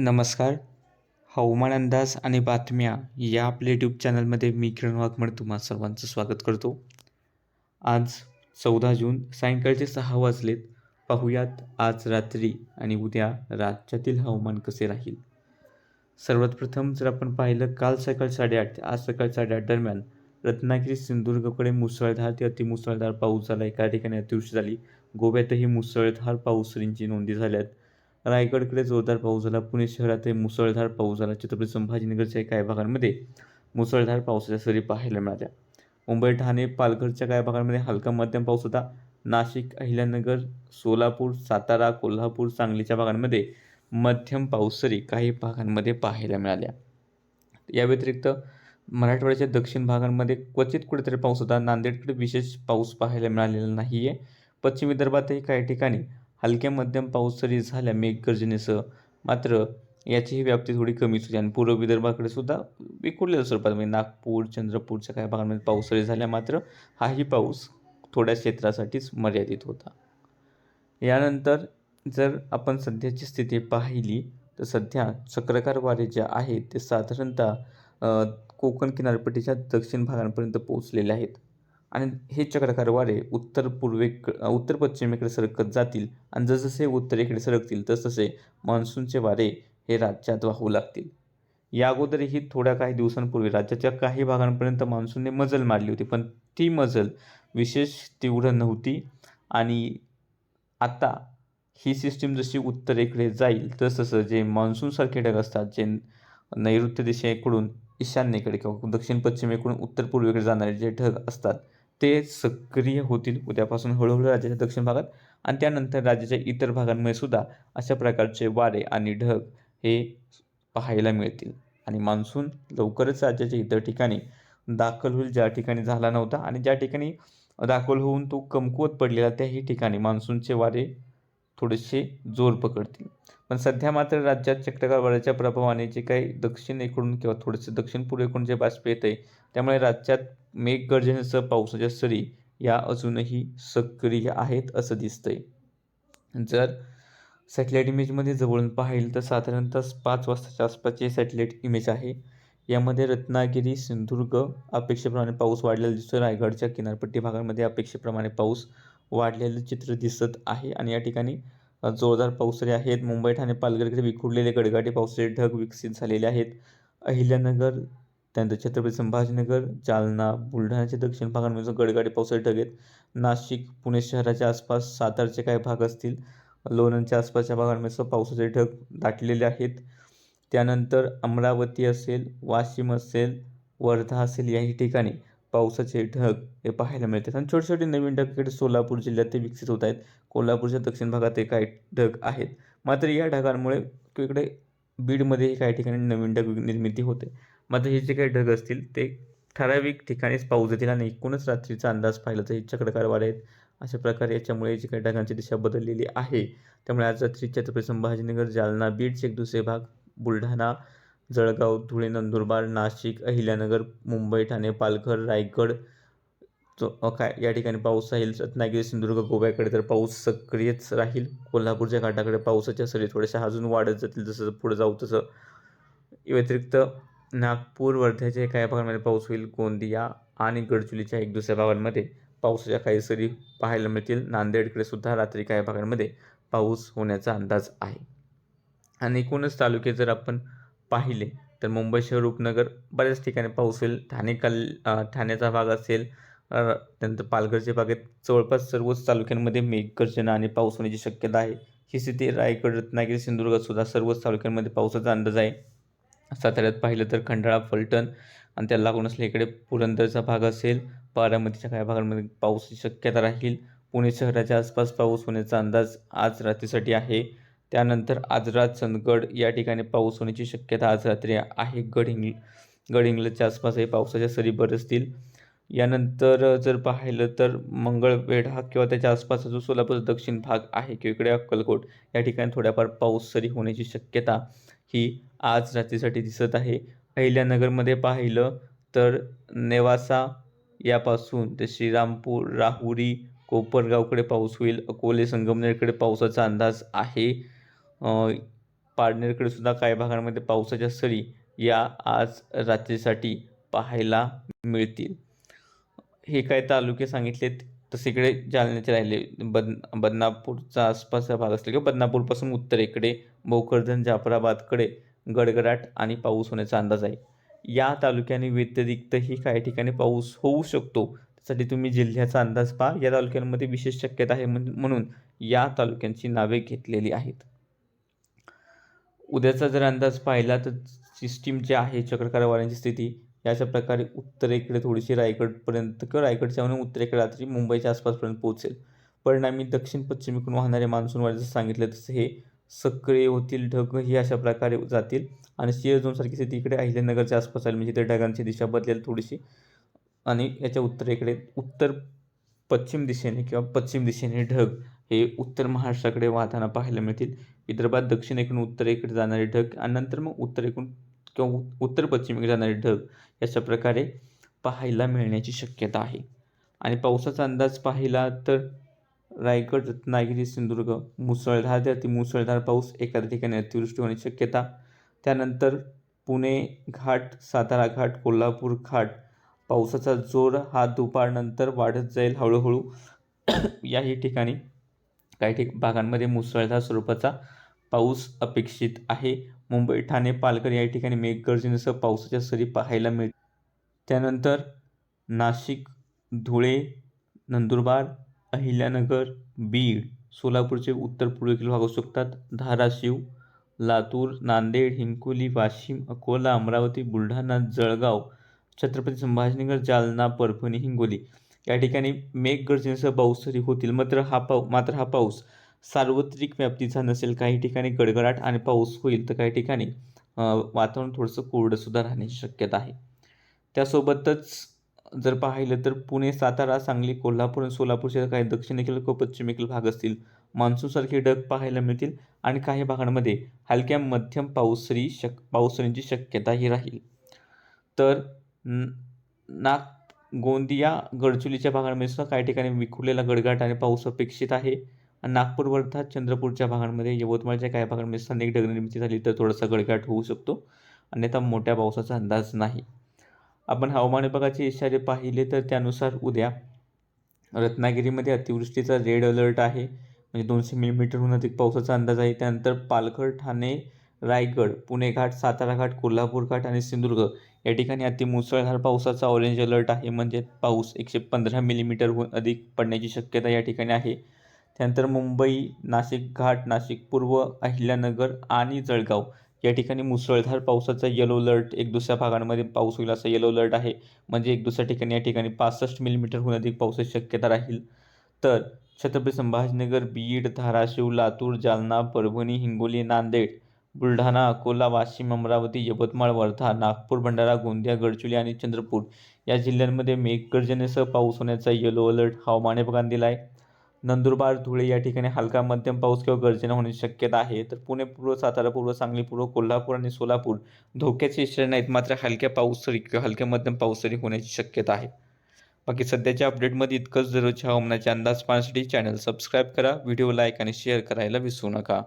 नमस्कार. हवामान अंदाज आणि बातम्या या आपल्या यूट्यूब चॅनलमध्ये मी किरण वाघमड तुम्हा सर्वांचं स्वागत करतो. आज चौदा जून सायंकाळचे सहा वाजलेत. पाहूयात आज रात्री आणि उद्या राज्यातील हवामान कसे राहील? सर्वात प्रथम जर आपण पाहिलं काल सकाळ साडेआठ ते आज सकाळ साडेआठ दरम्यान रत्नागिरी सिंधुदुर्गकडे मुसळधार ते अतिमुसळधार पाऊस झाला. एका ठिकाणी अतिवृष्टी झाली. गोव्यातही मुसळधार पाऊसरींची नोंदी झाल्यात. रायगडकडे जोरदार पाऊस झाला. पुणे शहरातही मुसळधार पाऊस झाला. छत्रपती संभाजीनगरच्या काही भागांमध्ये मुसळधार पावसाच्या सरी पाहायला मिळाल्या. मुंबई ठाणे पालघरच्या काही भागांमध्ये हलका मध्यम पाऊस होता. नाशिक अहिल्यानगर सोलापूर सातारा कोल्हापूर सांगलीच्या भागांमध्ये मध्यम पाऊसरी काही भागांमध्ये पाहायला मिळाल्या. या व्यतिरिक्त मराठवाड्याच्या दक्षिण भागांमध्ये क्वचित कुठेतरी पाऊस होता. नांदेडकडे विशेष पाऊस पाहायला मिळालेला नाही आहे पश्चिम विदर्भातही काही ठिकाणी हलक्या मध्यम पाऊस जरी झाल्या मेघगर्जनेसह मात्र याचीही व्याप्ती थोडी कमीच होती आणि पूर्व विदर्भाकडे सुद्धा विखुरलेल्या स्वरूपात म्हणजे नागपूर चंद्रपूरच्या काही भागांमध्ये पाऊस जरी झाल्या मात्र हाही पाऊस थोड्या क्षेत्रासाठीच मर्यादित होता. यानंतर जर आपण सध्याची स्थिती पाहिली तर सध्या चक्रकार वारे जे आहेत ते साधारणतः कोकण किनारपट्टीच्या दक्षिण भागांपर्यंत पोहोचलेले आहेत. आणि हे चक्रकार वारे उत्तर पूर्वेक उत्तर पश्चिमेकडे सरकत जातील आणि जसजसे उत्तरेकडे सरकतील तसतसे मान्सूनचे वारे हे राज्यात वाहू लागतील. या अगोदरही थोड्या काही दिवसांपूर्वी राज्याच्या काही भागांपर्यंत मान्सूनने मजल मारली होती पण ती मजल विशेष तीव्र नव्हती आणि आता ही सिस्टीम जशी उत्तरेकडे जाईल तसतसं जे मान्सूनसारखे ढग असतात जे नैऋत्य दिशेकडून ईशान्येकडे किंवा दक्षिण पश्चिमेकडून उत्तर पूर्वेकडे जाणारे जे ढग असतात ते सक्रिय होतील उद्यापासून हळूहळू राज्याच्या दक्षिण भागात आणि त्यानंतर राज्याच्या इतर भागांमध्ये सुद्धा अशा प्रकारचे वारे आणि ढग हे पाहायला मिळतील. आणि मान्सून लवकरच राज्याच्या इतर ठिकाणी दाखल होईल. ज्या ठिकाणी झाला नव्हता आणि ज्या ठिकाणी दाखल होऊन तो कमकुवत पडलेला त्याही ठिकाणी मान्सूनचे वारे थोडेसे जोर पकडतील. पण सध्या मात्र राज्यात चक्रवाढीच्या वाऱ्याच्या प्रभावाने जे काही दक्षिणेकडून किंवा थोडेसे दक्षिण पूर्वेकडून जे बाष्प येत आहे त्यामुळे राज्यात मेघगर्जनेसह पावसाच्या सरी या अजूनही सक्रिय आहेत असं दिसतंय. जर सॅटेलाईट इमेजमध्ये जवळून पाहिलं तर साधारणतः पाच वाजताच्या आसपासचे सॅटेलाईट इमेज आहे. यामध्ये रत्नागिरी सिंधुदुर्ग अपेक्षेप्रमाणे पाऊस वाढलेला दिसतो रायगडच्या किनारपट्टी भागांमध्ये अपेक्षेप्रमाणे पाऊस वाढलेलं चित्र दिसत आहे आणि या ठिकाणी जोरदार पावसाळे आहेत. मुंबई ठाणे पालघरकडे विखुरलेले गडगाडी पावसाचे ढग विकसित झालेले आहेत. अहिल्यानगर त्यानंतर छत्रपती संभाजीनगर जालना बुलढाण्याच्या दक्षिण भागांमध्ये गडगाडी पावसाचे ढग आहेत नाशिक पुणे शहराच्या आसपास सातारचे काही भाग असतील लोणंदच्या आसपासच्या भागांमध्ये पावसाचे ढग दाटलेले आहेत. त्यानंतर अमरावती असेल वाशिम असेल वर्धा असेल याही ठिकाणी पावसाचे ढग हे पाहायला मिळतात. आणि छोटे छोटे नवीन ढग इकडे सोलापूर जिल्ह्यात ते विकसित होत आहेत. कोल्हापूरच्या दक्षिण भागात ते काही ढग आहेत. मात्र या ढगांमुळे इकडे बीडमध्येही काही ठिकाणी नवीन ढग निर्मिती होते. मात्र हे जे काही ढग असतील ते ठराविक ठिकाणीच पाऊस देतील आणि एकूणच रात्रीचा अंदाज पाहिला तर हे चक्रकार वाढेल आहेत. अशा प्रकारे याच्यामुळे जी काही ढगांची दिशा बदललेली आहे त्यामुळे आज रात्री छत्रपती संभाजीनगर जालना बीडचे एक दुसरे भाग बुलढाणा जळगाव धुळे नंदुरबार नाशिक अहिल्यानगर मुंबई ठाणे पालघर रायगड काय या ठिकाणी पाऊस राहील रत्नागिरी सिंधुदुर्ग गोव्याकडे तर पाऊस सक्रियच राहील. कोल्हापूरच्या घाटाकडे पावसाच्या सरी थोड्याशा अजून वाढत जातील जसं पुढे जाऊ तसं. व्यतिरिक्त नागपूर वर्ध्याच्या काही भागांमध्ये पाऊस होईल गोंदिया आणि गडचुलीच्या एक दुसऱ्या भागांमध्ये पावसाच्या काही सरी पाहायला मिळतील. नांदेडकडे सुद्धा रात्री काही भागांमध्ये पाऊस होण्याचा अंदाज आहे. आणि एकूणच तालुके जर आपण पाहिले तर मुंबई शहर उपनगर बऱ्याच ठिकाणी पाऊस होईल. ठाणे कल ठाण्याचा भाग असेल त्यानंतर पालघरच्या भागात जवळपास सर्वच तालुक्यांमध्ये मेघगर्जना आणि पाऊस होण्याची शक्यता आहे. ही स्थिती रायगड रत्नागिरी सिंधुदुर्गात सुद्धा सर्वच तालुक्यांमध्ये पावसाचा अंदाज आहे. साताऱ्यात पाहिलं तर खंडाळा फलटण आणि त्याला लागून असल्या इकडे पुरंदरचा भाग असेल. बारामतीच्या काही भागांमध्ये पाऊसची शक्यता राहील. पुणे शहराच्या आसपास पाऊस होण्याचा अंदाज आज रात्रीसाठी आहे. त्यानंतर आजरा चंदगड या ठिकाणी पाऊस होण्याची शक्यता आज रात्री आहे. गडहिंग गडहिंग्लजच्या आसपासही पावसाच्या सरी बरसतील यानंतर जर पाहिलं तर मंगळवेढा किंवा त्याच्या आसपासचा जो सोलापूर दक्षिण भाग आहे किंवा इकडे अक्कलकोट या ठिकाणी थोड्याफार पाऊस सरी होण्याची शक्यता ही आज रात्रीसाठी दिसत आहे. अहिल्यानगरमध्ये पाहिलं तर नेवासा यापासून ते श्रीरामपूर राहुरी कोपरगावकडे पाऊस होईल. अकोले संगमनेरकडे पावसाचा अंदाज आहे. पारनेरकडे सुद्धा काही भागांमध्ये पावसाच्या सरी या आज रात्रीसाठी पाहायला मिळतील. हे काय तालुके सांगितलेत. तसे इकडे जालन्याचे राहिले बद बदनापूरचा आसपासचा भाग असले किंवा बदनापूरपासून उत्तरेकडे भोकरदन जाफराबादकडे गडगडाट आणि पाऊस होण्याचा अंदाज आहे. या तालुक्याने व्यतिरिक्तही काही ठिकाणी पाऊस होऊ शकतो त्यासाठी तुम्ही जिल्ह्याचा अंदाज पहा. या तालुक्यांमध्ये विशेष शक्यता आहे म्हणून या तालुक्यांची नावे घेतलेली आहेत. उद्याचा जर अंदाज पाहिला तर सिस्टीम जे आहे चक्रकारवाऱ्यांची स्थिती या अशा प्रकारे उत्तरेकडे थोडीशी रायगडपर्यंत किंवा रायगडच्या म्हणून उत्तरेकडे रात्री मुंबईच्या आसपासपर्यंत पोहोचेल. परिणामी दक्षिण पश्चिमेकडून वाहणारे मान्सून जसं सांगितलं तसं हे सक्रिय होतील ढग ही अशा प्रकारे जातील. आणि सिंह झोनसारखी स्थिती इकडे अहिल्यानगरच्या आसपास आली म्हणजे ते ढगांची दिशा बदलेल थोडीशी. आणि याच्या उत्तरेकडे उत्तर पश्चिम दिशेने किंवा पश्चिम दिशेने ढग हे उत्तर महाराष्ट्राकडे वाहताना पाहायला मिळतील. विदर्भात दक्षिणेकडून उत्तरेकडे जाणारे ढग आणि नंतर मग उत्तरेकडून किंवा उत्तर पश्चिमेकडे जाणारे ढग अशा प्रकारे पाहायला मिळण्याची शक्यता आहे. आणि पावसाचा अंदाज पाहिला तर रायगड रत्नागिरी सिंधुदुर्ग मुसळधार ते अतिमुसळधार पाऊस एखाद्या ठिकाणी अतिवृष्टी होण्याची शक्यता. त्यानंतर पुणे घाट सातारा घाट कोल्हापूर घाट पावसाचा जोर हा दुपारनंतर वाढत जाईल हळूहळू. याही ठिकाणी काही ठिक भागांमध्ये मुसळधार स्वरूपाचा पाऊस अपेक्षित आहे. मुंबई ठाणे पालघर या ठिकाणी मेघगर्जनेसह पावसाच्या सरी पाहायला मिळ त्यानंतर नाशिक धुळे नंदुरबार अहिल्यानगर बीड सोलापूरचे उत्तर पूर्वेकडील भाग असू शकतात. धाराशिव लातूर नांदेड हिंगोली वाशिम अकोला अमरावती बुलढाणा जळगाव छत्रपती संभाजीनगर जालना परभणी हिंगोली या ठिकाणी मेघगर्जनेसह पाऊस सरी होतील. मात्र हा पाऊ मात्र हा पाऊस सार्वत्रिक व्याप्तीचा नसेल काही ठिकाणी गडगडाट आणि पाऊस होईल तर काही ठिकाणी वातावरण थोडंसं कोरडंसुद्धा राहण्याची शक्यता आहे. त्यासोबतच जर पाहिलं तर पुणे सातारा सांगली कोल्हापूर आणि सोलापूरचे काही दक्षिणेकडील व पश्चिमेकडील भाग असतील मान्सूनसारखे ढग पाहायला मिळतील आणि काही भागांमध्ये हलक्या मध्यम पाऊसरी शक पाऊसरींची शक्यताही राहील. तर नाग गोंदिया गडचुलीच्या भागांमध्ये सुद्धा काही ठिकाणी विखुरलेला गडगाट आणि पाऊस अपेक्षित आहे. नागपूर वर्धा चंद्रपूरच्या भागांमध्ये यवतमाळच्या काही भागांमध्ये स्थानिक ढगनिर्मिती झाली तर थोडासा गडगाट होऊ शकतो अन्यथा मोठ्या पावसाचा अंदाज नाही. आपण हवामान विभागाचे इशारे पाहिले तर त्यानुसार उद्या रत्नागिरीमध्ये अतिवृष्टीचा रेड अलर्ट आहे म्हणजे दोनशे मिलीमीटरहून अधिक पावसाचा अंदाज आहे. त्यानंतर पालघर ठाणे रायगड पुणे घाट सातारा घाट कोल्हापूर घाट आणि सिंधुदुर्ग या ठिकाणी अतिमुसळधार पावसाचा ऑरेंज अलर्ट आहे. म्हणजे पाऊस एकशे पंधरा मिलीमीटरहून अधिक पडण्याची शक्यता या ठिकाणी आहे. त्यानंतर मुंबई नाशिक घाट नाशिक पूर्व अहिल्यानगर आणि जळगाव. या ठिकाणी मुसळधार पावसाचा येलो अलर्ट एक दुसऱ्या भागांमध्ये पाऊस होईल असा येलो अलर्ट आहे. म्हणजे एक दुसऱ्या ठिकाणी या ठिकाणी पासष्ट मिलीमीटरहून अधिक पावसाची शक्यता राहील. तर छत्रपती संभाजीनगर बीड धाराशिव लातूर जालना परभणी हिंगोली नांदेड बुलढाणा अकोला वाशिम अमरावती यवतमाळ वर्धा नागपूर भंडारा गोंदिया गडचिरोली आणि चंद्रपूर या जिल्ह्यांमध्ये मेघगर्जनेसह पाऊस होण्याचा येलो अलर्ट हवामान विभागाने दिला आहे नंदुरबार धुळे या ठिकाणी हलका मध्यम पाऊस किंवा गर्जना होण्याची शक्यता आहे. तर पुणे पूर्व सातारा पूर्व सांगली पूर्व कोल्हापूर आणि सोलापूर धोक्याचे इशारे नाहीत. मात्र हलक्या पाऊस सरी किंवा हलक्या मध्यम पाऊस सरी होण्याची शक्यता आहे. बाकी सध्याच्या अपडेटमध्ये इतकंच. दररोजच्या हवामानाचे अंदाज पाहण्यासाठी चॅनल सबस्क्राईब करा व्हिडिओ लाईक आणि शेअर करायला विसरू नका.